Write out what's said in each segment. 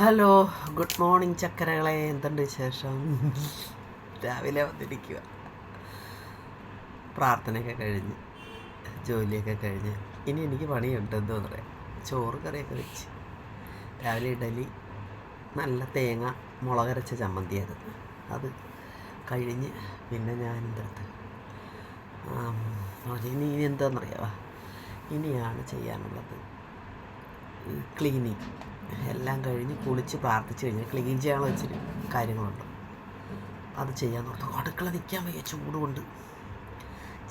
Hello good morning ചക്കരകളെ. എന്തുണ്ട് വിശേഷം? രാവിലെ വന്നിരിക്കുക. പ്രാർത്ഥനയൊക്കെ കഴിഞ്ഞ് ജോലിയൊക്കെ കഴിഞ്ഞ്. ഇനി എനിക്ക് പണിയുണ്ടെന്ന് പറയാം. ചോറ് കറിയൊക്കെ വെച്ച്. രാവിലെ ഇഡലി നല്ല തേങ്ങ മുളകരച്ച ചമ്മന്തിയായിരുന്നു. അത് കഴിഞ്ഞ് പിന്നെ ഞാൻ എന്തെടുത്ത് ഇനി ഇനി എന്താണെന്നറിയാവാ ഇനിയാണ് ചെയ്യാനുള്ളത് ക്ലീനിങ്. എല്ലാം കഴിഞ്ഞ് കുളിച്ച് പ്രാർത്ഥിച്ച് കഴിഞ്ഞ് ക്ലീൻ ചെയ്യാനുള്ള വെച്ചൊരു കാര്യങ്ങളുണ്ട്. അത് ചെയ്യാൻ ഓർത്തു അടുക്കള നിൽക്കാൻ വയ്യ ചൂട് കൊണ്ട്.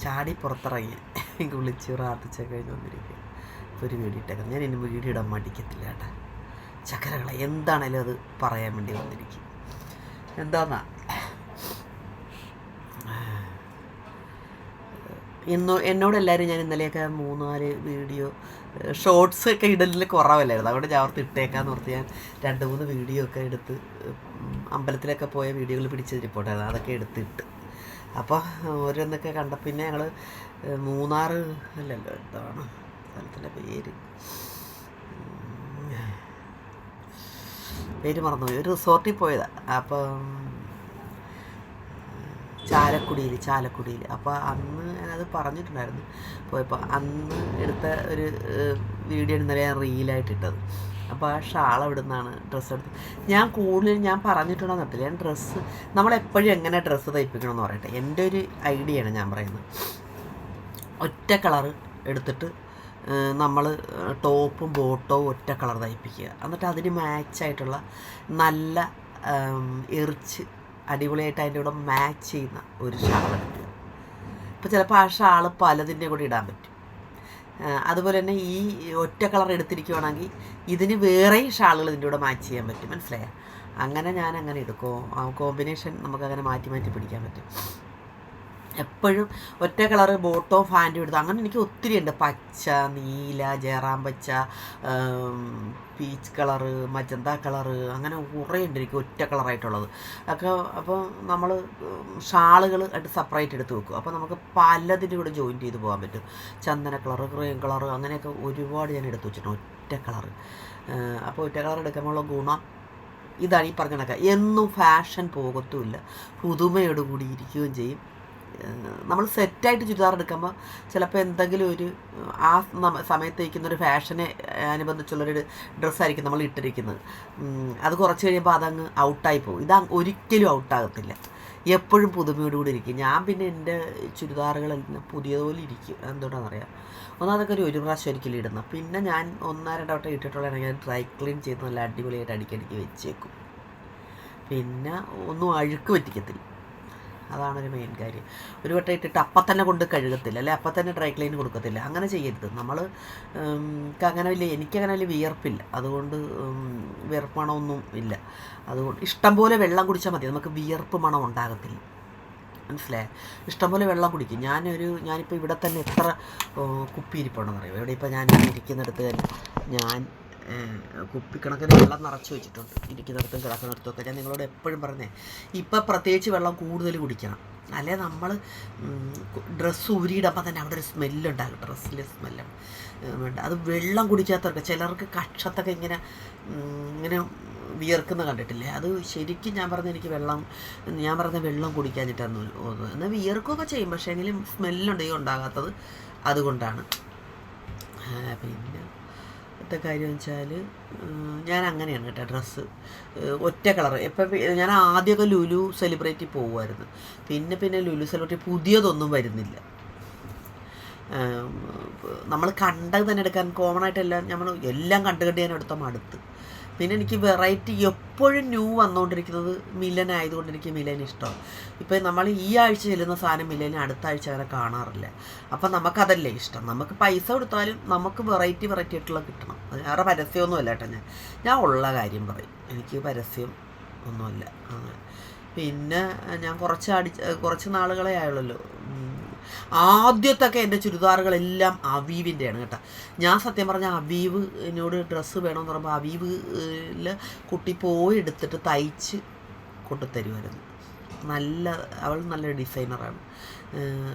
ചാടി പുറത്തിറങ്ങി. കുളിച്ച് പ്രാർത്ഥിച്ചൊക്കെ കഴിഞ്ഞ് വന്നിരിക്കുക. ഇപ്പോൾ ഒരു വീഡിയോ ഇട്ടേക്കാം ഞാൻ ഇനി വീഡിയോ ഇടാൻ മടിക്കത്തില്ല കേട്ടാ. ചക്കരകളെ എന്താണേലും അത് പറയാൻ വേണ്ടി വന്നിരിക്കും. എന്താന്നാ? ഇന്നോ എന്നോട് എല്ലാവരും ഞാൻ ഇന്നലെയൊക്കെ മൂന്നാൽ വീഡിയോ ഷോർട്സ് ഒക്കെ ഇടലിൽ കുറവല്ലായിരുന്നു. അതുകൊണ്ട് ഞാൻ ഓർത്ത് ഇട്ടേക്കാന്ന് ഓർത്ത് ഞാൻ രണ്ട് മൂന്ന് വീഡിയോ ഒക്കെ എടുത്ത് അമ്പലത്തിലൊക്കെ പോയ വീഡിയോകൾ പിടിച്ച് റിപ്പോർട്ടായിരുന്നു അതൊക്കെ എടുത്തിട്ട്. അപ്പോൾ ഓരോന്നൊക്കെ കണ്ട പിന്നെ ഞങ്ങൾ മൂന്നാർ അല്ലല്ലോ എന്താണ് സ്ഥലത്തിന്റെ പേര്? പേര് മറന്നുപോയി. ഒരു റിസോർട്ടിൽ പോയതാണ് അപ്പം ചാലക്കുടിയിൽ ചാലക്കുടിയിൽ അപ്പോൾ അന്ന് ഞാനത് പറഞ്ഞിട്ടുണ്ടായിരുന്നു. പോയപ്പോൾ അന്ന് എടുത്ത ഒരു വീഡിയോ ഇന്നലെ ഞാൻ റീലായിട്ട് ഇട്ടത് അപ്പോൾ ആ ഷാൾ അവിടെ നിന്നാണ് ഡ്രസ്സ് എടുത്തത് ഞാൻ കൂടുതൽ ഞാൻ പറഞ്ഞിട്ടുണ്ടോ അറിയില്ല ഞാൻ ഡ്രസ്സ് നമ്മളെപ്പോഴും എങ്ങനെ ഡ്രസ്സ് തയ്പ്പിക്കണമെന്ന് പറയട്ടെ. എന്റെ ഒരു ഐഡിയയാണ് ഞാൻ പറയുന്നത്. ഒറ്റ കളറ് എടുത്തിട്ട് നമ്മൾ ടോപ്പും ബോട്ടോ ഒറ്റ കളർ തയ്പ്പിക്കുക. എന്നിട്ട് അതിന് മാച്ചായിട്ടുള്ള നല്ല എറിച്ച് അടിപൊളിയായിട്ട് അതിന്റെ കൂടെ മാച്ച് ചെയ്യുന്ന ഒരു ഷാൾ എടുക്കുക ഇപ്പോൾ ചിലപ്പോൾ ആ ഷാൾ പലതിന്റെ കൂടെ ഇടാൻ പറ്റും. അതുപോലെ തന്നെ ഈ ഒറ്റ കളർ എടുത്തിരിക്കുവാണെങ്കിൽ ഇതിന് വേറെയും ഷാളുകൾ ഇതിന്റെ കൂടെ മാച്ച് ചെയ്യാൻ പറ്റും. മനസ്സിലായോ? അങ്ങനെ ഞാൻ അങ്ങനെ എടുക്കും. ആ കോമ്പിനേഷൻ നമുക്കങ്ങനെ മാറ്റി മാറ്റി പിടിക്കാൻ പറ്റും. എപ്പോഴും ഒറ്റ കളറ് ബോട്ടോ ഫാന്റും എടുത്ത് അങ്ങനെ എനിക്ക് ഒത്തിരി ഉണ്ട്. പച്ച നീല ജയറാം പച്ച പീച്ച് കളറ് മജന്ത കളറ് അങ്ങനെ കുറേ ഉണ്ട് എനിക്ക് ഒറ്റ കളറായിട്ടുള്ളത് ഒക്കെ അപ്പോൾ നമ്മൾ ഷാളുകൾ ആയിട്ട് സെപ്പറേറ്റ് എടുത്ത് വെക്കും. അപ്പോൾ നമുക്ക് പലതിന്റെ കൂടെ ജോയിൻ ചെയ്ത് പോകാൻ പറ്റും. ചന്ദന കളറ് ക്രീം കളറ് അങ്ങനെയൊക്കെ ഒരുപാട് ഞാൻ എടുത്ത് വെച്ചിട്ടുണ്ട്. ഒറ്റ കളറ് അപ്പോൾ ഒറ്റ കളർ എടുക്കുമ്പോഴുള്ള ഗുണം ഇതാണ് ഈ പറഞ്ഞ കണക്ക്. എന്നും ഫാഷൻ പോകത്തുമില്ല. പുതുമയോടുകൂടി ഇരിക്കുകയും ചെയ്യും. നമ്മൾ സെറ്റായിട്ട് ചുരിദാർ എടുക്കുമ്പോൾ ചിലപ്പോൾ എന്തെങ്കിലും ഒരു ആ സമയത്ത് തയ്ക്കുന്ന ഒരു ഫാഷനെ അനുബന്ധിച്ചുള്ളൊരു ഡ്രസ്സായിരിക്കും നമ്മൾ ഇട്ടിരിക്കുന്നത്. അത് കുറച്ച് കഴിയുമ്പോൾ അതങ്ങ് ഔട്ടായി പോകും. ഇത് ഒരിക്കലും ഔട്ടാകത്തില്ല. എപ്പോഴും പുതുമയോടുകൂടി ഇരിക്കും. ഞാൻ പിന്നെ എന്റെ ചുരിദാറുകളെല്ലാം പുതിയതുപോലെ ഇരിക്കും. എന്തുകൊണ്ടാണെന്നറിയാം ഒന്നാമതൊക്കെ ഒരു ഒരു പ്രാവശ്യം ഒരിക്കലും ഇടുന്ന പിന്നെ ഞാൻ ഒന്നോ രണ്ടോ വട്ടം ഇട്ടിട്ടുള്ളതാണ്. ഞാൻ ഡ്രൈ ക്ലീൻ ചെയ്ത് നല്ല അടിപൊളിയായിട്ട് അടിക്കടിക്ക് വെച്ചേക്കും. പിന്നെ ഒന്നും അഴുക്ക് പറ്റിക്കത്തില്ല. അതാണ് ഒരു മെയിൻ കാര്യം. ഒരു വട്ടം ഇട്ടിട്ട് അപ്പം തന്നെ കൊണ്ട് കഴുകത്തില്ല അല്ലെ? അപ്പം തന്നെ ഡ്രൈ ക്ലീൻ കൊടുക്കത്തില്ല. അങ്ങനെ ചെയ്യരുത്. നമ്മൾ അങ്ങനെ വലിയ എനിക്കങ്ങനെ വലിയ വിയർപ്പില്ല. അതുകൊണ്ട് വിയർപ്പ് മണമൊന്നും ഇല്ല. അതുകൊണ്ട് ഇഷ്ടം പോലെ വെള്ളം കുടിച്ചാൽ മതി. നമുക്ക് വിയർപ്പ് മണം ഉണ്ടാകത്തില്ല. മനസ്സിലായേ? ഇഷ്ടംപോലെ വെള്ളം കുടിക്കും. ഞാനൊരു ഞാനിപ്പോൾ ഇവിടെ തന്നെ എത്ര കുപ്പി ഇരിപ്പുണ്ടെന്ന് അറിയാം ഇവിടെ ഇപ്പോൾ ഞാൻ ഇരിക്കുന്നിടത്ത് തന്നെ ഞാൻ കുപ്പിക്കണക്കിന് വെള്ളം നിറച്ച് വെച്ചിട്ടുണ്ട്. ഇരിക്കുന്നിടത്തും കിടക്കുന്നിടത്തും ഒക്കെ. ഞാൻ നിങ്ങളോട് എപ്പോഴും പറഞ്ഞേ ഇപ്പം പ്രത്യേകിച്ച് വെള്ളം കൂടുതൽ കുടിക്കണം. അല്ലെ നമ്മൾ ഡ്രസ്സ് ഊരിയിടുമ്പോൾ തന്നെ അവിടെ ഒരു സ്മെല്ലുണ്ടാകും ഡ്രസ്സിലെ സ്മെല്ലാണ് അത് വെള്ളം കുടിക്കാത്തവർക്ക് ചിലർക്ക് കക്ഷത്തൊക്കെ ഇങ്ങനെ ഇങ്ങനെ വിയർക്കുന്ന കണ്ടിട്ടില്ലേ? അത് ശരിക്കും ഞാൻ പറഞ്ഞ എനിക്ക് വെള്ളം ഞാൻ പറഞ്ഞ വെള്ളം കുടിക്കാഞ്ഞിട്ടാന്ന് തോന്നുന്നു എന്നാൽ വിയർക്കുകയൊക്കെ ചെയ്യും. പക്ഷേ എങ്കിലും സ്മെല്ലുണ്ടെങ്കിൽ ഉണ്ടാകാത്തത് അതുകൊണ്ടാണ്. പിന്നെ ഒറ്റ കാര്യം വെച്ചാൽ ഞാൻ അങ്ങനെയാണ് കേട്ടോ ഡ്രസ്സ്. ഒറ്റ കളർ എപ്പം ഞാൻ ആദ്യമൊക്കെ ലുലു സെലിബ്രേറ്റി പോകുമായിരുന്നു പിന്നെ പിന്നെ ലുലു സെലിബ്രേറ്റ് പുതിയതൊന്നും വരുന്നില്ല. നമ്മൾ കണ്ടത് തന്നെ എടുക്കാൻ കോമൺ ആയിട്ടെല്ലാം നമ്മൾ എല്ലാം കണ്ട് ഞാൻ എടുത്ത മടുത്ത്. പിന്നെ എനിക്ക് വെറൈറ്റി എപ്പോഴും ന്യൂ വന്നുകൊണ്ടിരിക്കുന്നത് മിലൻ ആയതുകൊണ്ട് എനിക്ക് മിലൻ ഇഷ്ടമാണ് ഇപ്പം നമ്മൾ ഈ ആഴ്ച ചെല്ലുന്ന സാധനം മിലൻ അടുത്ത ആഴ്ച അങ്ങനെ കാണാറില്ല. അപ്പം നമുക്കതല്ലേ ഇഷ്ടം. നമുക്ക് പൈസ കൊടുത്താലും നമുക്ക് വെറൈറ്റി വെറൈറ്റി ആയിട്ടുള്ള കിട്ടണം. അത് വേറെ പരസ്യമൊന്നുമല്ല കേട്ടോ ഞാൻ. ഞാൻ ഉള്ള കാര്യം പറയും. എനിക്ക് പരസ്യം ഒന്നുമല്ല. പിന്നെ ഞാൻ കുറച്ച് അടി കുറച്ച് നാളുകളെ ആയുള്ളല്ലോ. ഉം. ആദ്യത്തൊക്കെ എന്റെ ചുരിദാറുകളെല്ലാം അവീവിന്റെയാണ് കേട്ടോ. ഞാൻ സത്യം പറഞ്ഞാൽ അവീവ് എന്നോട് ഡ്രസ്സ് വേണമെന്ന് പറയുമ്പോൾ അവീവിൽ കുട്ടി പോയി എടുത്തിട്ട് തയ്ച്ച് കൊണ്ടുതരുമായിരുന്നു നല്ല അവൾ നല്ലൊരു ഡിസൈനറാണ്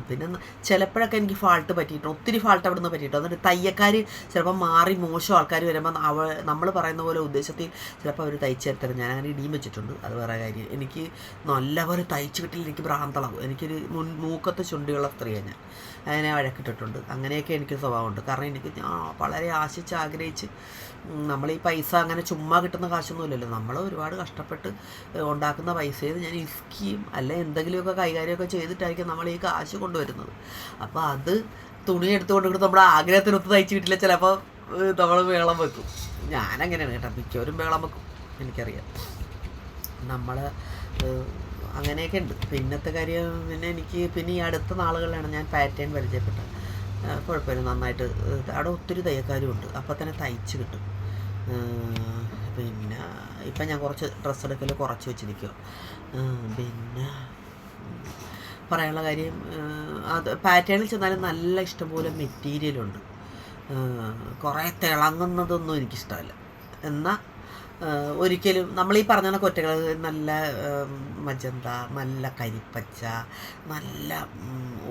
പിന്നെ ചിലപ്പോഴൊക്കെ എനിക്ക് ഫാൾട്ട് പറ്റിയിട്ടുണ്ട്. ഒത്തിരി ഫാൾട്ട് അവിടെ നിന്ന് പറ്റിയിട്ടുണ്ട്. എന്നിട്ട് തയ്യക്കാർ ചിലപ്പോൾ മാറി മോശം ആൾക്കാർ വരുമ്പോൾ അവ നമ്മൾ പറയുന്ന പോലെ ഉദ്ദേശത്തിൽ ചിലപ്പോൾ അവർ തയ്ച്ചു തരത്തരും ഞാൻ അങ്ങനെ ഇടിയും വെച്ചിട്ടുണ്ട്. അത് വേറെ കാര്യം. എനിക്ക് നല്ലപോലെ തയ്ച്ച് കിട്ടില്ല എനിക്ക് ഭ്രാന്തളാവും. എനിക്കൊരു മുൻ മൂക്കത്ത് ചുണ്ടിയുള്ള സ്ത്രീയാണ് ഞാൻ. അതിനെ വഴക്കിട്ടിട്ടുണ്ട്. അങ്ങനെയൊക്കെ എനിക്ക് സ്വഭാവമുണ്ട്. കാരണം എനിക്ക് ഞാൻ വളരെ ആശിച്ച് ആഗ്രഹിച്ച് നമ്മൾ ഈ പൈസ അങ്ങനെ ചുമ്മാ കിട്ടുന്ന കാശൊന്നുമില്ലല്ലോ. നമ്മൾ ഒരുപാട് കഷ്ടപ്പെട്ട് ഉണ്ടാക്കുന്ന പൈസയിൽ ഞാൻ ഇസ്കിയും അല്ലെ എന്തെങ്കിലുമൊക്കെ കൈകാര്യമൊക്കെ ചെയ്തിട്ടായിരിക്കും നമ്മൾ ഈ കാശ് കൊണ്ടുവരുന്നത്. അപ്പോൾ അത് തുണി എടുത്തുകൊണ്ട് നമ്മുടെ ആഗ്രഹത്തിനൊത്ത് തയ്ച്ച് വിട്ടില്ല ചിലപ്പോൾ നമ്മൾ വേളം വെക്കും. ഞാനങ്ങനെയാണ് കേട്ടോ. മിക്കവരും വേളം വെക്കും. എനിക്കറിയാം. നമ്മൾ അങ്ങനെയൊക്കെ ഉണ്ട് പിന്നത്തെ കാര്യം പിന്നെ എനിക്ക് പിന്നെ ഈ അടുത്ത നാളുകളിലാണ് ഞാൻ പാറ്റേൺ പരിചയപ്പെട്ടത്. കുഴപ്പമില്ല നന്നായിട്ട് അവിടെ ഒത്തിരി തയ്യക്കാരും ഉണ്ട്. അപ്പോൾ തന്നെ തയ്ച്ച് കിട്ടും. പിന്നെ ഇപ്പം ഞാൻ കുറച്ച് ഡ്രസ്സ് എടുക്കൽ കുറച്ച് വെച്ചിരിക്കുക പിന്നെ പറയാനുള്ള കാര്യം അത് പാറ്റേണിൽ ചെന്നാലും നല്ല ഇഷ്ടംപോലെ മെറ്റീരിയലുണ്ട്. കുറേ തിളങ്ങുന്നതൊന്നും എനിക്കിഷ്ടമല്ല. എന്നാൽ ഒരിക്കലും നമ്മൾ ഈ പറഞ്ഞ കണക്ക് ഒറ്റകൾ നല്ല മജന്ത നല്ല കരിപ്പച്ച നല്ല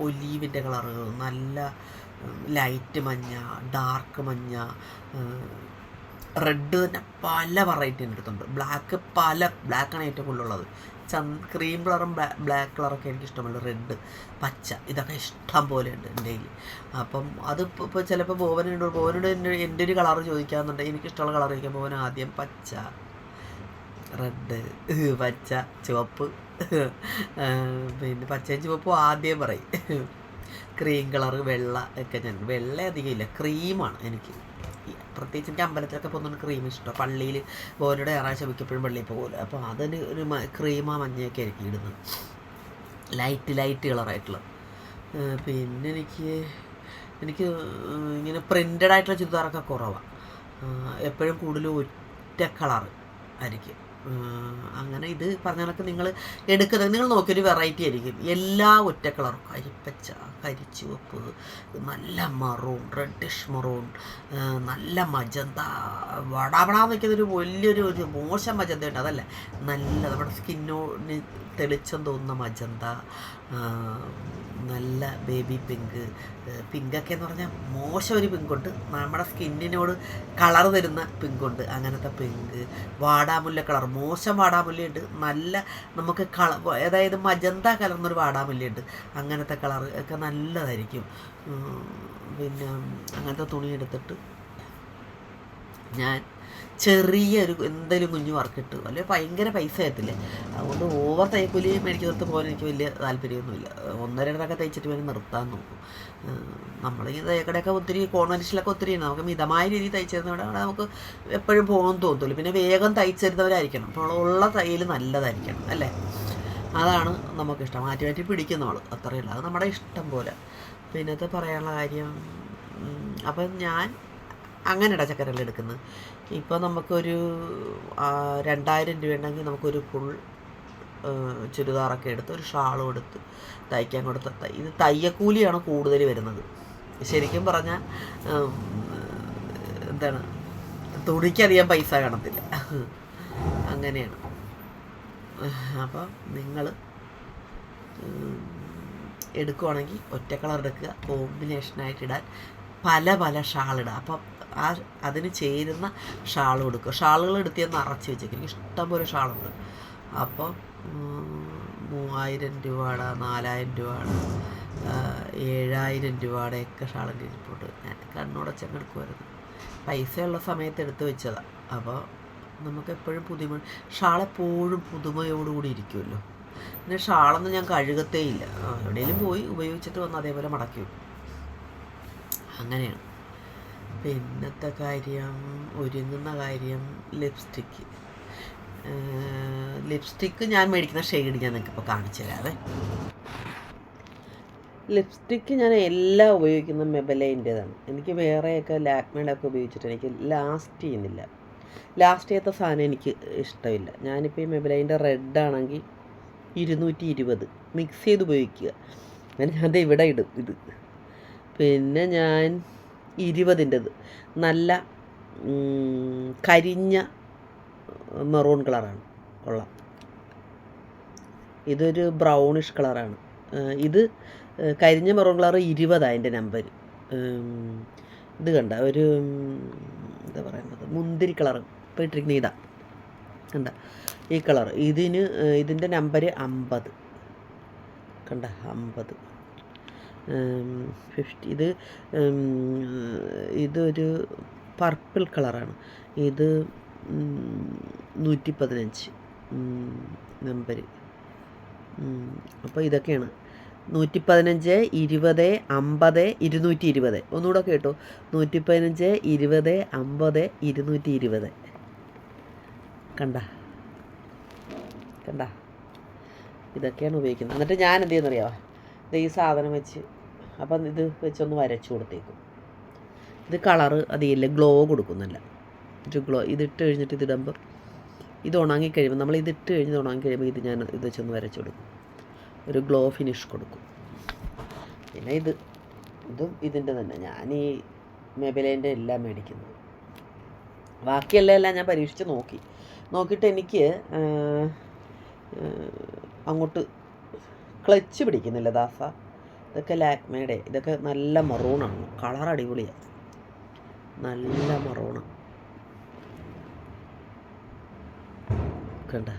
ഒലീവിന്റെ കളറ് നല്ല ലൈറ്റ് മഞ്ഞ ഡാർക്ക് മഞ്ഞ റെഡ് തന്നെ പല വെറൈറ്റി എന്റെ അടുത്തുണ്ട്. ബ്ലാക്ക് പല ബ്ലാക്കാണ് ഏറ്റവും കൂടുതലുള്ളത്. ചന്ത ക്രീം കളറും ബ്ലാക്ക് കളറൊക്കെ എനിക്ക് ഇഷ്ടമുള്ളൂ റെഡ് പച്ച ഇതൊക്കെ ഇഷ്ടം പോലെ ഉണ്ട് എന്റെ കയ്യിൽ. അപ്പം അത് ഇപ്പോൾ ചിലപ്പോൾ ബോവനുണ്ട് ബോവനോട് എന്റെ എന്റെ ഒരു കളർ ചോദിക്കാമെന്നുണ്ട് എനിക്ക് ഇഷ്ടമുള്ള കളർ ചോദിക്കാൻ ബോവൻ ആദ്യം പച്ച റെഡ് പച്ച ചുവപ്പ് പിന്നെ പച്ചയും ചുവപ്പും ആദ്യം പറയും. ക്രീം കളർ വെള്ള ഒക്കെ ഞാൻ വെള്ള അധികം ഇല്ല ക്രീമാണ് എനിക്ക്. പ്രത്യേകിച്ച് എനിക്ക് അമ്പലത്തിലൊക്കെ പോകുന്ന ക്രീം ഇഷ്ടമാണ് പള്ളിയിൽ ഓരോടെ ഞായറാഴ്ച മിക്കപ്പോഴും പള്ളിയിൽ പോകുമല്ലോ അപ്പോൾ അതിന് ഒരു ക്രീമാ മഞ്ഞയൊക്കെ ആയിരിക്കും ഇടുന്നത്. ലൈറ്റ് ലൈറ്റ് കളറായിട്ടുള്ള പിന്നെ എനിക്ക് എനിക്ക് ഇങ്ങനെ പ്രിന്റഡ് ആയിട്ടുള്ള ചുരിദാറൊക്കെ കുറവാണ് എപ്പോഴും കൂടുതലും ഒറ്റ കളർ ആയിരിക്കും. അങ്ങനെ ഇത് പറഞ്ഞ കണക്ക് നിങ്ങൾ എടുക്കുന്നത് നിങ്ങൾ നോക്കിയൊരു വെറൈറ്റി ആയിരിക്കും. എല്ലാ ഒറ്റ കളറും കരിപ്പച്ച കരിച്ചുവപ്പ് നല്ല മറൂൺ റെഡിഷ് മറൂൺ നല്ല മജന്ത. വടാവടാന്ന് നിൽക്കുന്നൊരു വലിയൊരു ഒരു മോശം മജന്ത ഉണ്ട്. അതല്ല? നല്ല നമ്മുടെ സ്കിന്നോട് തെളിച്ചം തോന്നുന്ന മജന്ത നല്ല ബേബി പിങ്ക് പിങ്കൊക്കെ എന്ന് പറഞ്ഞാൽ മോശം ഒരു പിങ്കുണ്ട് നമ്മുടെ സ്കിന്നിനോട് കളർ തരുന്ന പിങ്കുണ്ട് അങ്ങനത്തെ പിങ്ക് വാടാമുല്ല കളർ മോശം വാടാമുല്ലയുണ്ട് നല്ല നമുക്ക് കള അതായത് മജന്ത കലർന്നൊരു വാടാമുല്ലയുണ്ട് അങ്ങനത്തെ കളർ ഒക്കെ നല്ലതായിരിക്കും. പിന്നെ അങ്ങനത്തെ തുണി എടുത്തിട്ട് ഞാൻ ചെറിയൊരു എന്തെങ്കിലും കുഞ്ഞു വർക്കിട്ട് അല്ലെങ്കിൽ ഭയങ്കര പൈസ ആയത്തില്ലേ അതുകൊണ്ട് ഓവർ തയ്ക്കൂലി മേടിക്കുന്നിടത്ത് പോകാൻ എനിക്ക് വലിയ താല്പര്യമൊന്നുമില്ല. ഒന്നര തയ്ച്ചിട്ട് വേണം നിർത്താൻ നോക്കും. നമ്മൾ ഈ ഒത്തിരി കോൺവെൻഷനിലൊക്കെ ഒത്തിരി ഉണ്ട്. നമുക്ക് മിതമായ രീതിയിൽ തയ്ച്ചിരുന്നവിടെ നമുക്ക് എപ്പോഴും പോകാൻ തോന്നത്തുള്ളൂ. പിന്നെ വേഗം തയ്ച്ചിരുന്നവരായിരിക്കണം അപ്പോൾ ഉള്ള തയ്യൽ നല്ലതായിരിക്കണം അല്ലേ? അതാണ് നമുക്കിഷ്ടം. മാറ്റി മാറ്റി ആൾ അത്രയല്ല. അത് നമ്മുടെ ഇഷ്ടം പോലെ. പിന്നത്തെ പറയാനുള്ള കാര്യം അപ്പം ഞാൻ അങ്ങനെ ഇടച്ചക്കരല്ല എടുക്കുന്നത്. ഇപ്പോൾ നമുക്കൊരു രണ്ടായിരം രൂപ ഉണ്ടെങ്കിൽ നമുക്കൊരു ഫുൾ ചുരിദാറൊക്കെ എടുത്ത് ഒരു ഷാളും എടുത്ത് തയ്ക്കാൻ കൊടുത്ത ഇത് തയ്യക്കൂലിയാണ് കൂടുതൽ വരുന്നത്. ശരിക്കും പറഞ്ഞാൽ എന്താണ് തുണിക്കധികം പൈസ കാണത്തില്ല. അങ്ങനെയാണ്. അപ്പം നിങ്ങൾ എടുക്കുവാണെങ്കിൽ ഒറ്റ കളർ എടുക്കുക കോമ്പിനേഷനായിട്ട് ഇടാൻ പല പല ഷാളിടുക അപ്പം ആ അതിന് ചേരുന്ന ഷാൾ കൊടുക്കുക ഷാളുകൾ എടുത്ത് ഞാൻ നിറച്ച് വെച്ചേക്കും ഇഷ്ടംപോലെ ഷാളുണ്ട്. അപ്പോൾ മൂവായിരം രൂപയുടെ നാലായിരം രൂപയുടെ ഏഴായിരം രൂപയുടെയൊക്കെ ഷാളിന്റെ ഇരിപ്പുണ്ട്. ഞാൻ കണ്ണുടച്ചങ്ങ് എടുക്കുമായിരുന്നു പൈസയുള്ള സമയത്ത് എടുത്ത് വെച്ചതാണ് അപ്പോൾ നമുക്ക് എപ്പോഴും പുതുമ ഷാളെപ്പോഴും പുതുമയോടുകൂടി ഇരിക്കുമല്ലോ പിന്നെ ഷാളൊന്നും ഞാൻ കഴുകത്തേ ഇല്ല. എവിടെയെങ്കിലും പോയി ഉപയോഗിച്ചിട്ട് വന്ന് അതേപോലെ മടക്കി വെക്കും. അങ്ങനെയാണ്. പിന്നത്തെ കാര്യം ഒരുങ്ങുന്ന കാര്യം ലിപ്സ്റ്റിക്ക്. ലിപ്സ്റ്റിക്ക് ഞാൻ മേടിക്കുന്ന ഷെയ്ഡ് ഞാൻ നിങ്ങൾക്ക് ഇപ്പോൾ കാണിച്ചു തരാവേ. ലിപ്സ്റ്റിക്ക് ഞാൻ എല്ലാം ഉപയോഗിക്കുന്ന മെബലൈന്റേതാണ്. എനിക്ക് വേറെയൊക്കെ ലാക്മേഡൊക്കെ ഉപയോഗിച്ചിട്ട് എനിക്ക് ലാസ്റ്റ് ചെയ്യുന്നില്ല. ലാസ്റ്റ് ചെയ്യാത്ത സാധനം എനിക്ക് ഇഷ്ടമില്ല. ഞാനിപ്പോൾ ഈ മെബലൈന്റെ റെഡ് ആണെങ്കിൽ ഇരുന്നൂറ്റി ഇരുപത് മിക്സ് ചെയ്ത് ഉപയോഗിക്കുക. അങ്ങനെ ഞാൻ ഇവിടെ ഇടും ഇത്. പിന്നെ ഞാൻ ഇരുപതിന്റെത്. നല്ല കരിഞ്ഞ മെറൂൺ കളറാണ് കൊള്ളാം. ഇതൊരു ബ്രൗണിഷ് കളറാണ് ഇത് കരിഞ്ഞ മെറൂൺ കളർ ഇരുപതാണ് അതിന്റെ നമ്പർ ഇത് കണ്ട ഒരു എന്താ പറയുന്നത്? മുന്തിരി കളർ ഇപ്പോൾ ഇട്ടിരിക്കുന്ന ഇതാ കണ്ട? ഈ കളർ ഇതിന് ഇതിന്റെ നമ്പർ അമ്പത്. കണ്ട? അമ്പത്. ഫിഫ്റ്റി ഇത് ഇതൊരു പർപ്പിൾ കളറാണ്. ഇത് നൂറ്റി പതിനഞ്ച് നമ്പർ അപ്പോൾ ഇതൊക്കെയാണ് നൂറ്റി പതിനഞ്ച് ഇരുപത് അമ്പത് ഇരുന്നൂറ്റി ഇരുപത് ഒന്നുകൂടെ കേട്ടോ. നൂറ്റി പതിനഞ്ച് ഇരുപത് അമ്പത് ഇരുന്നൂറ്റി ഇരുപത് കണ്ട? കണ്ട? ഇതൊക്കെയാണ് ഉപയോഗിക്കുന്നത്. എന്നിട്ട് ഞാൻ എന്ത് ചെയ്യുന്നറിയാമോ ഇത് ഈ സാധനം വെച്ച് അപ്പം ഇത് വെച്ചൊന്ന് വരച്ചു കൊടുത്തേക്കും. ഇത് കളറ് അതില്ല ഗ്ലോ കൊടുക്കുന്നില്ല. ഒരു ഗ്ലോ ഇതിട്ട് കഴിഞ്ഞിട്ട് ഇതിടുമ്പോൾ ഇത് ഉണങ്ങി കഴിയുമ്പോൾ നമ്മൾ ഇതിട്ട് കഴിഞ്ഞ് ഉണങ്ങി കഴിയുമ്പോൾ ഇത് ഞാൻ ഇത് വെച്ചൊന്ന് വരച്ചു കൊടുക്കും. ഒരു ഗ്ലോ ഫിനിഷ് കൊടുക്കും. പിന്നെ ഇത് ഇതും ഇതിന്റെ തന്നെ. ഞാൻ ഈ മെബിലേന്റെ എല്ലാം മേടിക്കുന്നത് ബാക്കിയെല്ലാം എല്ലാം ഞാൻ പരീക്ഷിച്ച് നോക്കി. നോക്കിയിട്ട് എനിക്ക് അങ്ങോട്ട് ക്ലച്ച് പിടിക്കുന്നില്ല ദാസ. ഇതൊക്കെ ലാക്മയുടെ ഇതൊക്കെ നല്ല മറൂണാണ്. കളർ അടിപൊളിയാണ് നല്ല മറൂണ്. കണ്ട?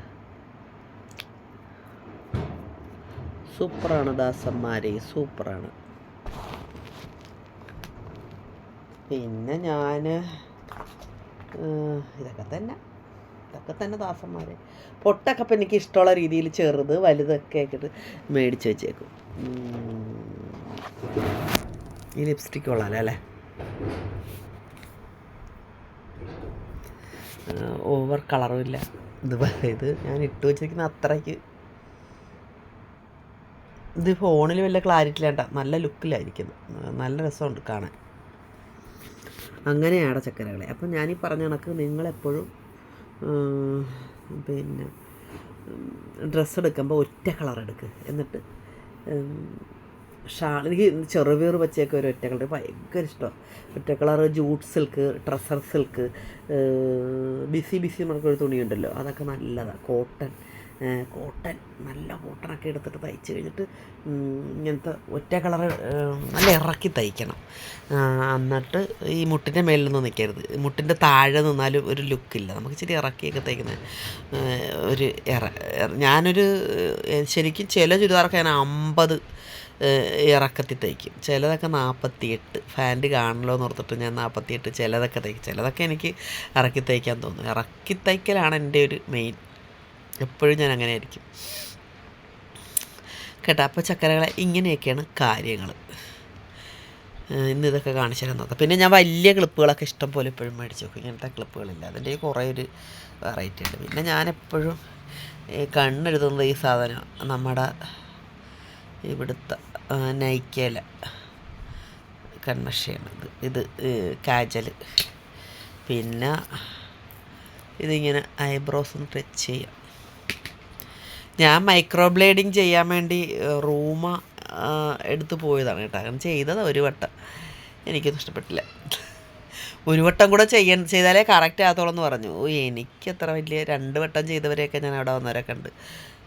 സൂപ്പറാണ് ദാസന്മാരെ സൂപ്പറാണ്. പിന്നെ ഞാൻ ഇതൊക്കെ തന്നെ. ഇതൊക്കെ തന്നെ ദാസന്മാരെ. പൊട്ടൊക്കെ ഇപ്പം എനിക്ക് ഇഷ്ടമുള്ള രീതിയിൽ ചെറുത് വലുതൊക്കെ ആക്കിയിട്ട് മേടിച്ച് വെച്ചേക്കും. ഈ ലിപ്സ്റ്റിക് കൊള്ളാലോ അല്ലേ? ഓവർ കളറും ഇല്ല. ഇത് ഇത് ഞാൻ ഇട്ട് വെച്ചിരിക്കുന്ന അത്രയ്ക്ക് ഇത് ഫോണിൽ വല്ല ക്ലാരിറ്റി ഇല്ലാണ്ട. നല്ല ലുക്കിലായിരിക്കുന്നു നല്ല രസമുണ്ട് കാണാൻ. അങ്ങനെയാണ് ചക്കരകളെ. അപ്പം ഞാനീ പറഞ്ഞ കണക്ക് നിങ്ങളെപ്പോഴും പിന്നെ ഡ്രസ്സ് എടുക്കുമ്പോൾ ഒറ്റ കളർ എടുക്കുക എന്നിട്ട് ഷാൾ എനിക്ക് ചെറുപീർ പച്ചയൊക്കെ ഒരു ഒറ്റ കളർ ഭയങ്കര ഇഷ്ടമാണ് ഒറ്റ colour jute silk tussar silk BC ബിസി എന്നൊക്കെ തുണിയുണ്ടല്ലോ. അതൊക്കെ നല്ലതാണ് കോട്ടൺ കോട്ടൺ നല്ല കോട്ടണൊക്കെ എടുത്തിട്ട് തയ്ച്ച് കഴിഞ്ഞിട്ട് ഇങ്ങനത്തെ ഒറ്റ കളർ നല്ല ഇറക്കി തയ്ക്കണം. എന്നിട്ട് ഈ മുട്ടിന്റെ മേലൊന്നും നിൽക്കരുത് മുട്ടിന്റെ താഴെ നിന്നാലും ഒരു ലുക്കില്ല. നമുക്ക് ഇച്ചിരി ഇറക്കിയൊക്കെ തയ്ക്കുന്ന ഒരു ഇറ ഞാനൊരു ശരിക്കും ചില ചുരിദാറൊക്കെ ഞാൻ അമ്പത് ഇറക്കത്തിൽ തയ്ക്കും. ചിലതൊക്കെ നാൽപ്പത്തിയെട്ട് ഫാന്റ് കാണണല്ലോ എന്ന് ഓർത്തിട്ട് ഞാൻ നാൽപ്പത്തിയെട്ട് ചിലതൊക്കെ തയ്ക്കും. ചിലതൊക്കെ എനിക്ക് ഇറക്കി തയ്ക്കാൻ തോന്നും. ഇറക്കി തയ്ക്കലാണ് എന്റെ ഒരു മെയിൻ എപ്പോഴും ഞാൻ അങ്ങനെ ആയിരിക്കും കേട്ടോ അപ്പോൾ ചക്കരകളെ ഇങ്ങനെയൊക്കെയാണ് കാര്യങ്ങൾ ഇന്ന് ഇതൊക്കെ കാണിച്ചു തരാൻ പിന്നെ ഞാൻ വലിയ ക്ലിപ്പുകളൊക്കെ ഇഷ്ടം പോലെ എപ്പോഴും മേടിച്ച് നോക്കും ഇങ്ങനത്തെ ക്ലിപ്പുകളില്ല. അതിന്റെ കുറേ ഒരു വെറൈറ്റി ഉണ്ട്. പിന്നെ ഞാൻ എപ്പോഴും ഈ കണ്ണെഴുതുന്നത് ഈ സാധനം നമ്മുടെ ഇവിടുത്തെ നൈക്കേല കൺമഷയാണ് ഇത് ഇത് കാജൽ പിന്നെ ഇതിങ്ങനെ ഐബ്രോസ് ഒന്ന് ടച്ച് ചെയ്യാം. ഞാൻ മൈക്രോ ബ്ലേഡിങ് ചെയ്യാൻ വേണ്ടി റൂമ എടുത്തു പോയതാണ് കേട്ടോ. അങ്ങനെ ചെയ്തത് ഒരു വട്ടം. എനിക്കൊന്നും ഇഷ്ടപ്പെട്ടില്ല. ഒരു വട്ടം കൂടെ ചെയ്യാൻ ചെയ്താലേ കറക്റ്റ് ആകത്തോളം എന്ന് പറഞ്ഞു. ഓ എനിക്ക് അത്ര വലിയ രണ്ട് വട്ടം ചെയ്തവരെയൊക്കെ ഞാൻ അവിടെ വന്നവരൊക്കെ ഉണ്ട്.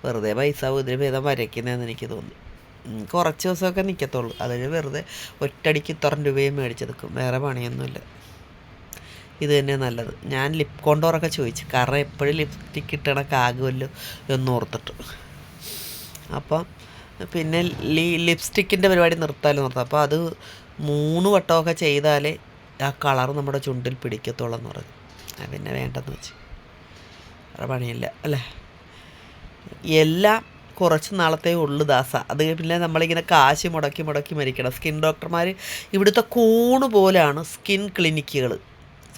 വെറുതെ പൈസ ഇതിന് ഭേദം വരയ്ക്കുന്നതെന്ന് എനിക്ക് തോന്നി. കുറച്ച് ദിവസമൊക്കെ നിൽക്കത്തുള്ളൂ അതിന് വെറുതെ ഒറ്റടിക്ക് ഇത്ര രൂപയും മേടിച്ചെടുക്കും. വേറെ പണിയൊന്നുമില്ല. ഇത് തന്നെ നല്ലത്. ഞാൻ ലിപ് കോണ്ടോറൊക്കെ ചോദിച്ചു. കാരണം എപ്പോഴും ലിപ്സ്റ്റിക്ക് ഇട്ടണ കാകുമല്ലോ എന്ന് ഓർത്തിട്ട്. അപ്പം പിന്നെ ലീ ലിപ്സ്റ്റിക്കിന്റെ പരിപാടി നിർത്താമല്ലോ നിർത്താം അപ്പോൾ അത് മൂന്ന് വട്ടമൊക്കെ ചെയ്താലേ ആ കളർ നമ്മുടെ ചുണ്ടിൽ പിടിക്കത്തുള്ളൂ എന്ന് പറഞ്ഞു. പിന്നെ വേണ്ടെന്ന് വെച്ച്. വേറെ പണിയില്ല അല്ലേ? എല്ലാം കുറച്ച് നാളത്തെ ഉള്ളു ദാസ. അത് പിന്നെ നമ്മളിങ്ങനെ കാശ് മുടക്കി മുടക്കി മരിക്കണം. സ്കിൻ ഡോക്ടർമാർ ഇവിടുത്തെ കൂണ് പോലെയാണ് സ്കിൻ ക്ലിനിക്കുകൾ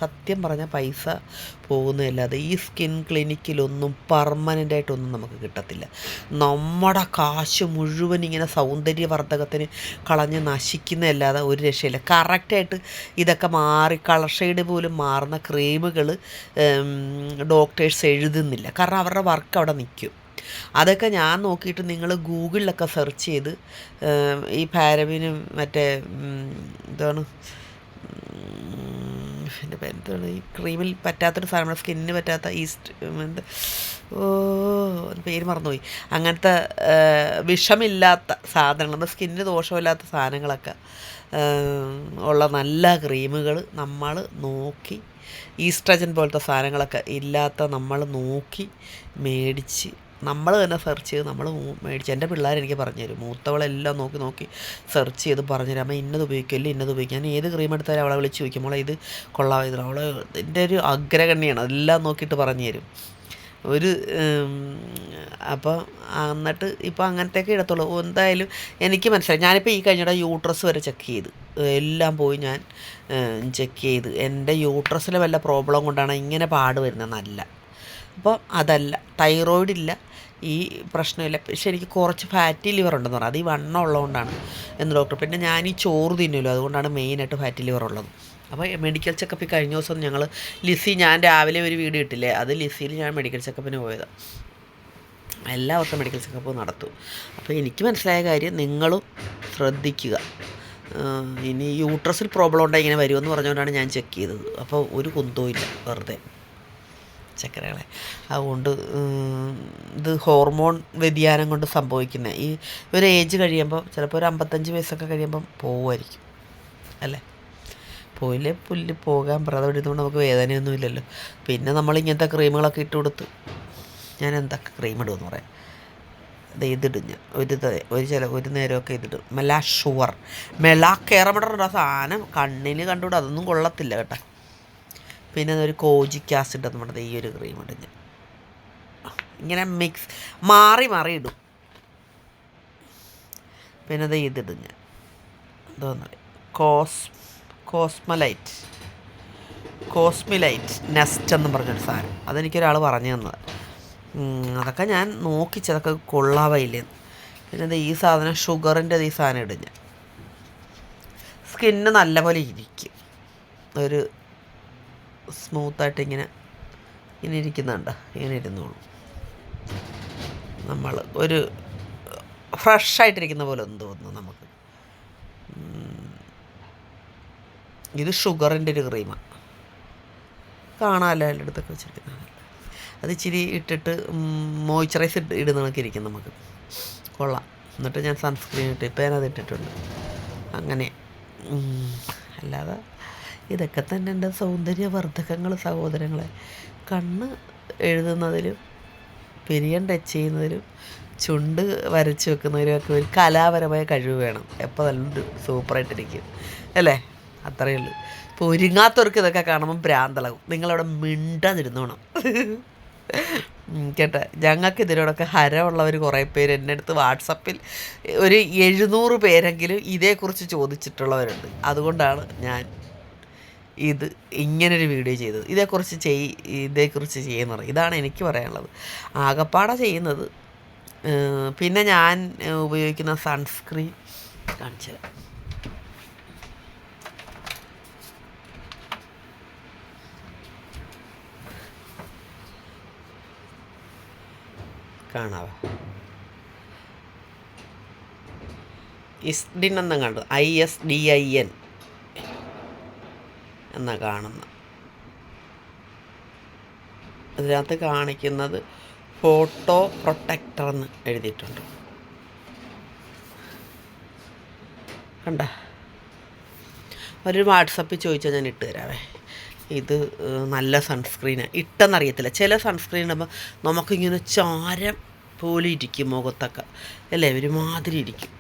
സത്യം പറഞ്ഞാൽ പൈസ പോകുന്നതല്ലാതെ ഈ സ്കിൻ ക്ലിനിക്കിലൊന്നും പെർമനന്റ് ആയിട്ടൊന്നും നമുക്ക് കിട്ടത്തില്ല. നമ്മുടെ കാശ് മുഴുവൻ ഇങ്ങനെ സൗന്ദര്യവർദ്ധകത്തിന് കളഞ്ഞ് നശിക്കുന്നതല്ലാതെ ഒരു രക്ഷയില്ല. കറക്റ്റായിട്ട് ഇതൊക്കെ മാറി കളർ ഷെയ്ഡ് പോലും മാറുന്ന ക്രീമുകൾ ഡോക്ടേഴ്സ് എഴുതുന്നില്ല. കാരണം അവരുടെ വർക്ക് അവിടെ നിൽക്കും അതൊക്കെ ഞാൻ നോക്കിയിട്ട് നിങ്ങൾ ഗൂഗിളിലൊക്കെ സെർച്ച് ചെയ്ത് ഈ പാരബിനും മറ്റേ എന്താണ് എന്റെ എന്താണ് ഈ ക്രീമിൽ പറ്റാത്തൊരു സാധനം സ്കിന്നിന് പറ്റാത്ത ഈസ്റ്റ് എന്ത്? ഓ പേര് മറന്നുപോയി. അങ്ങനത്തെ വിഷമില്ലാത്ത സാധനങ്ങൾ നമ്മുടെ സ്കിന്നിന് ദോഷമില്ലാത്ത സാധനങ്ങളൊക്കെ ഉള്ള നല്ല ക്രീമുകൾ നമ്മൾ നോക്കി ഈസ്ട്രജൻ പോലത്തെ സാധനങ്ങളൊക്കെ ഇല്ലാത്ത നമ്മൾ നോക്കി മേടിച്ച് നമ്മൾ തന്നെ സെർച്ച് ചെയ്ത് നമ്മൾ മേടിച്ച്. എന്റെ പിള്ളേർ എനിക്ക് പറഞ്ഞു തരും. മൂത്തവളെല്ലാം നോക്കി നോക്കി സെർച്ച് ചെയ്ത് പറഞ്ഞു തരാം. ഇന്നത് ഉപയോഗിക്കില്ല ഇന്നത് ഉപയോഗിക്കാം. ഞാൻ ഏത് ക്രീം എടുത്താലും അവളെ വിളിച്ച് ചോദിക്കും. മോളെ ഇത് കൊള്ളാം ഇത് അവളെ എന്റെ ഒരു അഗ്രഗണ്യാണ് എല്ലാം നോക്കിയിട്ട് പറഞ്ഞു തരും. ഒരു അപ്പോൾ എന്നിട്ട് ഇപ്പോൾ അങ്ങനത്തെയൊക്കെ ഇടത്തുള്ളൂ. എന്തായാലും എനിക്ക് മനസ്സിലായി. ഞാനിപ്പോൾ ഈ കഴിഞ്ഞ യൂട്രസ് വരെ ചെക്ക് ചെയ്ത്. എല്ലാം പോയി ഞാൻ ചെക്ക് ചെയ്ത്. എന്റെ യൂട്രസിലെ വല്ല പ്രോബ്ലം കൊണ്ടാണ് ഇങ്ങനെ പാട് വരുന്നത്? നല്ല അപ്പോൾ അതല്ല. തൈറോയിഡ് ഇല്ല. ഈ പ്രശ്നമില്ല. പക്ഷെ എനിക്ക് കുറച്ച് ഫാറ്റി ലിവർ ഉണ്ടെന്ന് പറഞ്ഞു. അത് ഈ വണ്ണം ഉള്ളതുകൊണ്ടാണ് എന്ന് ഡോക്ടർ പിന്നെ ഞാൻ ഈ ചോറ് തിന്നുമല്ലോ അതുകൊണ്ടാണ് മെയിനായിട്ട് ഫാറ്റി ലിവർ ഉള്ളത്. അപ്പോൾ മെഡിക്കൽ ചെക്കപ്പിൽ കഴിഞ്ഞ ദിവസം ഞങ്ങൾ ലിസി ഞാൻ രാവിലെ ഒരു വീട് ഇട്ടില്ലേ? അത് ലിസിയിൽ ഞാൻ മെഡിക്കൽ ചെക്കപ്പിന് പോയത്. എല്ലാ വർഷവും മെഡിക്കൽ ചെക്കപ്പ് നടത്തും. അപ്പോൾ എനിക്ക് മനസ്സിലായ കാര്യം നിങ്ങളും ശ്രദ്ധിക്കുക. ഇനി യൂട്രസിൽ പ്രോബ്ലം ഉണ്ടെങ്കിൽ ഇങ്ങനെ വരുമെന്ന് പറഞ്ഞുകൊണ്ടാണ് ഞാൻ ചെക്ക് ചെയ്തത്. അപ്പോൾ ഒരു കുന്തവും ഇല്ല വെറുതെ. ചക്കരകളെ അതുകൊണ്ട് ഇത് ഹോർമോൺ വ്യതിയാനം കൊണ്ട് സംഭവിക്കുന്നത് ഈ ഒരു ഏജ് കഴിയുമ്പോൾ ചിലപ്പോൾ ഒരു അമ്പത്തഞ്ച് വയസ്സൊക്കെ കഴിയുമ്പം പോവുമായിരിക്കും. അല്ലേ? പോയില്ലേ പുല്ല് പോകാൻ പ്രതം ഇടുന്നതുകൊണ്ട് നമുക്ക് വേദനയൊന്നും ഇല്ലല്ലോ പിന്നെ നമ്മൾ ഇങ്ങനത്തെ ക്രീമുകളൊക്കെ ഇട്ട് കൊടുത്ത് ഞാൻ എന്തൊക്കെ ക്രീം ഇടുമെന്ന് പറയാം. ഇത് ഇതിടും ഞാൻ ഒരു ഒരു ചില ഒരു നേരമൊക്കെ ഇതിടും. മെലാ ഷുവർ മെലാ കയറമിടുന്ന സാധനം കണ്ണിന് കണ്ടുകൂടെ. അതൊന്നും കൊള്ളത്തില്ല കേട്ടോ. പിന്നെ ഒരു കോജിക് ആസിഡ് എന്ന് പറഞ്ഞത് ഈ ഒരു ക്രീം ഉണ്ട് ഇങ്ങനെ മിക്സ് മാറി മാറി ഇടും. പിന്നെ അത് ഇതിടും ഞാൻ. എന്തോന്ന് കോസ് കോസ്മലൈറ്റ്. കോസ്മിലൈറ്റ് നെസ്റ്റ് എന്ന് പറഞ്ഞൊരു സാധനം. അതെനിക്കൊരാൾ പറഞ്ഞു തന്നത്. അതൊക്കെ ഞാൻ നോക്കിച്ചതൊക്കെ കൊള്ളാവയില്ലേ. പിന്നെ ഈ സാധനം ഷുഗറിന്റെ ഈ സാധനം ഇടും ഞാൻ. സ്കിന്ന് നല്ലപോലെ ഇരിക്കും. ഒരു സ്മൂത്തായിട്ട് ഇങ്ങനെ ഇങ്ങനെ ഇരിക്കുന്നുണ്ട്. ഇങ്ങനെ ഇരുന്നോളൂ. നമ്മൾ ഒരു ഫ്രഷായിട്ടിരിക്കുന്ന പോലെ ഒന്ന് തോന്നുന്നു നമുക്ക്. ഇത് ഷുഗറിന്റെ ഒരു ക്രീമാണ് കാണാമല്ലോ എല്ലായിടത്തൊക്കെ വെച്ചിരിക്കുന്നത്. അത് ഇച്ചിരി ഇട്ടിട്ട് മോയ്സ്ചറൈസ് ഇട്ട് ഇടുന്ന കണക്ക് ഇരിക്കും നമുക്ക്. കൊള്ളാം. എന്നിട്ട് ഞാൻ സൺസ്ക്രീൻ ഇട്ട് ഇപ്പം ഞാനത് ഇട്ടിട്ടുണ്ട് അങ്ങനെ അല്ലാതെ ഇതൊക്കെ തന്നെ എന്റെ സൗന്ദര്യവർദ്ധകങ്ങൾ സഹോദരങ്ങളെ. കണ്ണ് എഴുതുന്നതിലും പിരിയൻ ടച്ച് ചെയ്യുന്നതിലും ചുണ്ട് വരച്ച് വെക്കുന്നതിലും ഒക്കെ ഒരു കലാപരമായ കഴിവ് വേണം. എപ്പോൾ നല്ല സൂപ്പറായിട്ടിരിക്കും അല്ലേ? അത്രയേ ഉള്ളൂ. ഇപ്പോൾ ഒരുങ്ങാത്തവർക്ക് ഇതൊക്കെ കാണുമ്പോൾ ഭ്രാന്തളകും നിങ്ങളവിടെ മിണ്ടാതിരുന്നോണം. കേട്ടോ. ഞങ്ങൾക്ക് ഇതിനോടൊക്കെ ഹരമുള്ളവർ കുറേ പേര് എന്റെ അടുത്ത് വാട്സപ്പിൽ ഒരു എഴുന്നൂറ് പേരെങ്കിലും ഇതേക്കുറിച്ച് ചോദിച്ചിട്ടുള്ളവരുണ്ട്. അതുകൊണ്ടാണ് ഞാൻ ഇത് ഇങ്ങനൊരു വീഡിയോ ചെയ്തത്. ഇതേക്കുറിച്ച് ചെയ് ഇതേക്കുറിച്ച് ചെയ്യുന്നത് ഇതാണ് എനിക്ക് പറയാനുള്ളത്. ആകപ്പാടെ ചെയ്യുന്നത് പിന്നെ ഞാൻ ഉപയോഗിക്കുന്ന സൺസ്ക്രീൻ കാണിച്ചു കാണാവ കാണാവോ? ഇസ്ഡിൻ എന്നും കണ്ടു. I S D I N. എന്നാ കാണുന്നത് അതിനകത്ത് കാണിക്കുന്നത് ഫോട്ടോ പ്രൊട്ടക്ടർ എന്ന് എഴുതിയിട്ടുണ്ട്. കണ്ട? ഒരു വാട്സപ്പിൽ ചോദിച്ചാൽ ഞാൻ ഇട്ട് തരാവേ. ഇത് നല്ല സൺസ്ക്രീനാണ് ഇട്ടെന്നറിയത്തില്ല. ചില സൺസ്ക്രീൻ ഇടുമ്പോൾ നമുക്കിങ്ങനെ ചാരം പോലെ ഇരിക്കും മുഖത്തൊക്കെ. അല്ലേ? ഒരുമാതിരി ഇരിക്കും.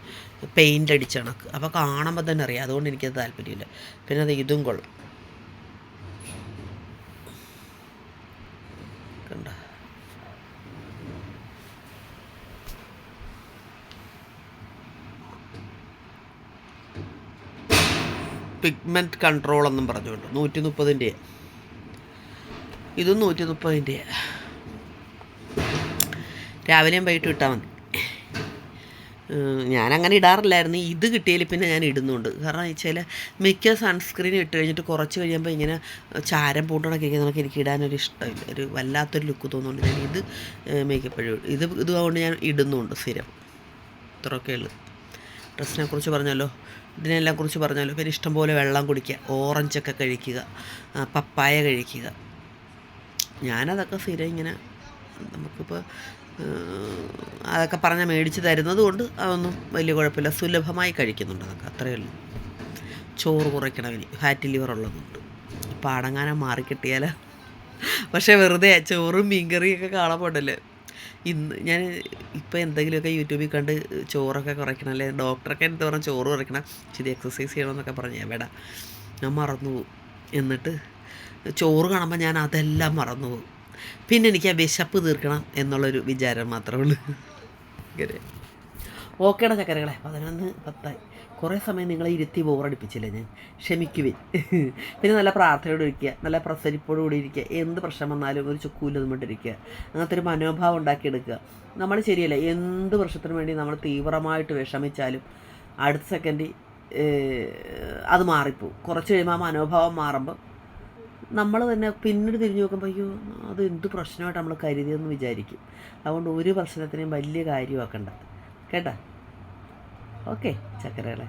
പെയിന്റ് അടിച്ചണക്ക് അപ്പോൾ കാണുമ്പോൾ തന്നെ അറിയാം. അതുകൊണ്ട് എനിക്കത് താല്പര്യമില്ല. പിന്നെ അത് ഇതും കൊള്ളാം. പിഗ്മെന്റ് കൺട്രോൾ എന്നും പറഞ്ഞുകൊണ്ട്. നൂറ്റി മുപ്പതിന്റെ ഇതും നൂറ്റി മുപ്പതിന്റെ രാവിലെയും വൈകിട്ടും ഇട്ടാൽ മതി. ഞാനങ്ങനെ ഇടാറില്ലായിരുന്നു. ഇത് കിട്ടിയതിൽ പിന്നെ ഞാൻ ഇടുന്നുണ്ട്. കാരണം വെച്ചാൽ മിക്ക സൺസ്ക്രീൻ ഇട്ട് കഴിഞ്ഞിട്ട് കുറച്ച് കഴിയുമ്പോൾ ഇങ്ങനെ ചാരം പൂട്ടണൊക്കെ ഇരിക്കുന്നതൊക്കെ എനിക്ക് ഇടാനൊരു ഇഷ്ടമില്ല. ഒരു വല്ലാത്തൊരു ലുക്ക് തോന്നുന്നുണ്ട്. ഞാൻ ഇത് മേക്കപ്പ് ഇത് ഇതുകൊണ്ട് ഞാൻ ഇടുന്നുണ്ട് സ്ഥിരം. ഇത്രയൊക്കെ ഉള്ളു. ഡ്രസ്സിനെ കുറിച്ച് പറഞ്ഞല്ലോ. ഇതിനെല്ലാം കുറിച്ച് പറഞ്ഞല്ലോ. പിന്നെ ഇഷ്ടംപോലെ വെള്ളം കുടിക്കുക ഓറഞ്ചൊക്കെ കഴിക്കുക പപ്പായ കഴിക്കുക. ഞാനതൊക്കെ സ്ഥിരം ഇങ്ങനെ നമുക്കിപ്പോൾ അതൊക്കെ പറഞ്ഞാൽ മേടിച്ച് തരുന്നത് കൊണ്ട് അതൊന്നും വലിയ കുഴപ്പമില്ല. സുലഭമായി കഴിക്കുന്നുണ്ട് അതൊക്കെ. അത്രയേ ഉള്ളൂ. ചോറ് കുറയ്ക്കണം ഇനി. ഫാറ്റ് ലിവർ ഉള്ളതുകൊണ്ട്. ഇപ്പം അടങ്ങാനം മാറിക്കിട്ടിയാൽ പക്ഷേ വെറുതെ ചോറും മീൻകറിയൊക്കെ കാണാൻ ഇന്ന് ഞാൻ ഇപ്പോൾ എന്തെങ്കിലുമൊക്കെ യൂട്യൂബിൽ കണ്ട് ചോറൊക്കെ കുറയ്ക്കണം അല്ലെ? ഡോക്ടറൊക്കെ എന്ത് പറഞ്ഞാൽ ചോറ് കുറയ്ക്കണം. ശരി എക്സസൈസ് ചെയ്യണമെന്നൊക്കെ പറഞ്ഞ് എവിടെ ഞാൻ മറന്നു പോകും. എന്നിട്ട് ചോറ് കാണുമ്പോൾ ഞാൻ അതെല്ലാം മറന്നു പോകും. പിന്നെ എനിക്ക് ആ വിശപ്പ് തീർക്കണം എന്നുള്ളൊരു വിചാരം മാത്രമേ ഉള്ളൂ. ഇങ്ങനെ. ഓക്കേടാ ചക്കരകളെ. പതിനൊന്ന് പത്തായി. കുറേ സമയം നിങ്ങളെ ഇരുത്തി ബോറടിപ്പിച്ചില്ലേ ഞാൻ? ക്ഷമിക്കുവിൻ പിന്നെ നല്ല പ്രാർത്ഥനയോടെ ഇരിക്കുക. നല്ല പ്രസരിപ്പോടു കൂടി ഇരിക്കുക. എന്ത് പ്രശ്നം വന്നാലും ഒരു ചുക്കൂലൊന്നും കൊണ്ടിരിക്കുക അങ്ങനത്തെ ഒരു മനോഭാവം ഉണ്ടാക്കിയെടുക്കുക. നമ്മൾ ശരിയല്ല. എന്ത് പ്രശ്നത്തിന് വേണ്ടി നമ്മൾ തീവ്രമായിട്ട് വിഷമിച്ചാലും അടുത്ത സെക്കൻഡിൽ അത് മാറിപ്പോവും. കുറച്ച് കഴിയുമ്പോൾ ആ മനോഭാവം മാറുമ്പോൾ നമ്മൾ തന്നെ പിന്നീട് തിരിഞ്ഞു നോക്കുമ്പോൾ അയ്യോ അത് എന്ത് പ്രശ്നമായിട്ട് നമ്മൾ കരുതിയെന്ന് വിചാരിക്കും. അതുകൊണ്ട് ഒരു പ്രശ്നത്തിനെയും വലിയ കാര്യമാക്കണ്ട. കേട്ടാ? ഓക്കെ ചക്കരകളെ.